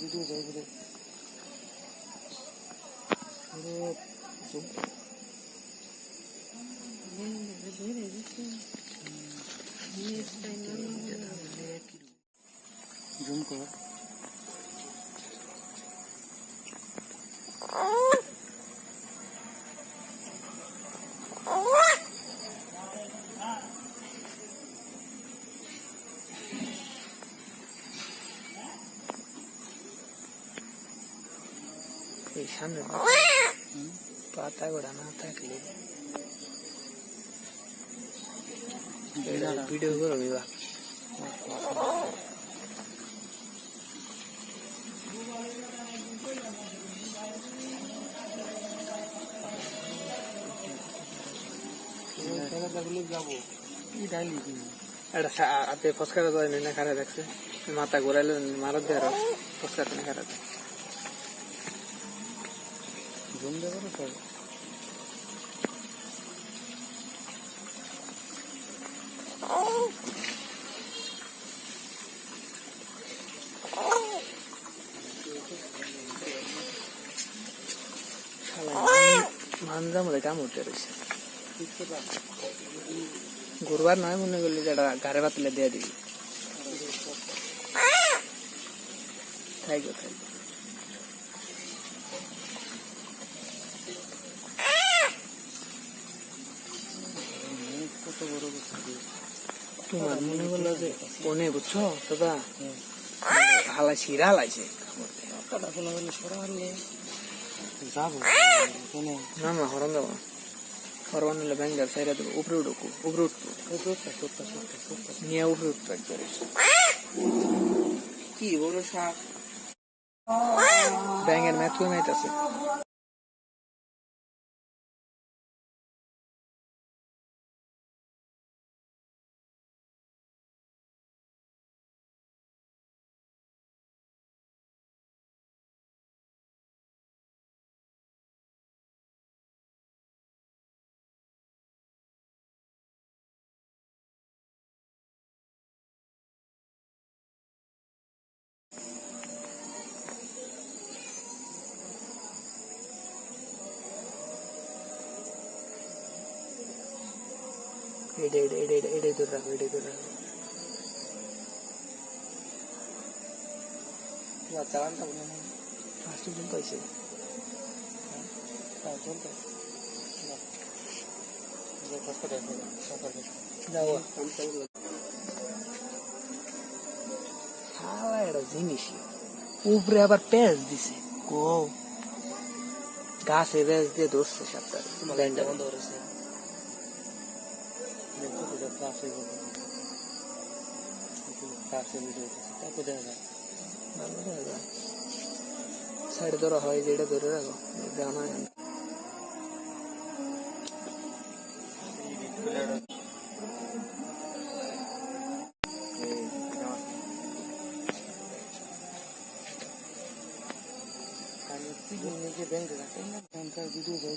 Video যাই বলে zoom কর। এই সামনে পাতা গোড়া না থাকলে ভিডিও করো বিবা যাব কি ডাইলি এটা যায় না খারা দেখছে মাথা ঘুরাইলে মারত দেয় আর ফসকাটা না খারা জুম দেবো না স্যার মানজা মধ্যে কাম উঠতে রয়েছে গুরুবার নয় মনে করলি যেটা ঘরে পাতলে দিয়ে দিবি। থাকবে থাকবে কত তোমার মনে করল যে পনে বুঝছ দাদা হালাই শিরা হালাইছে যাব না না হরণ দেবো হরণ নিলে ব্যাঙ্গার সাইরা দেবো উপরে উঠুকু উপরে নিয়ে উপরে উঠবো একবারে কি বড় সাপ ব্যাঙের ম্যাথ এডে এডে দূর রাখো এডে দূর রাখো ফার্স্ট জন পাইছে হ্যাঁ এটা জিনিস উপরে আবার পেঁচ দিছে কো গাছে পেঁচ দিয়ে ধরছে সাপটা বন্ধ করেছে দেখো তো দেখো আসে বলো কাছে ভিডিও তারপর দেখা যায় ভালো জায়গা সাইড ধরা হয় যেটা ধরে রাখো জানা নিজে ব্যাংকে ব্যাংকার ভিডিও যাই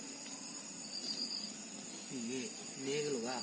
내글로가